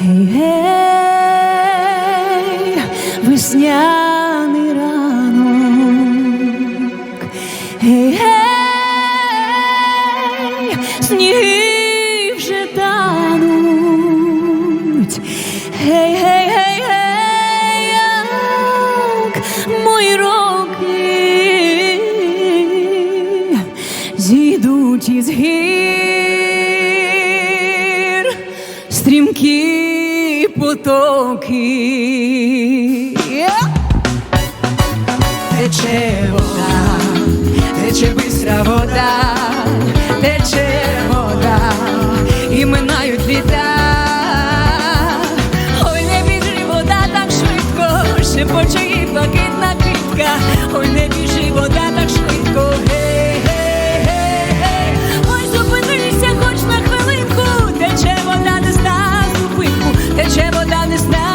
Гей, весняний ранок, гей, гей, із гір стрімкі потоки. Тече вода, тече бистра вода, тече вода, і минають літа. Ой, не біжи вода так швидко, ще почує блакитна квітка. Ой, не біжи вода. go down this night.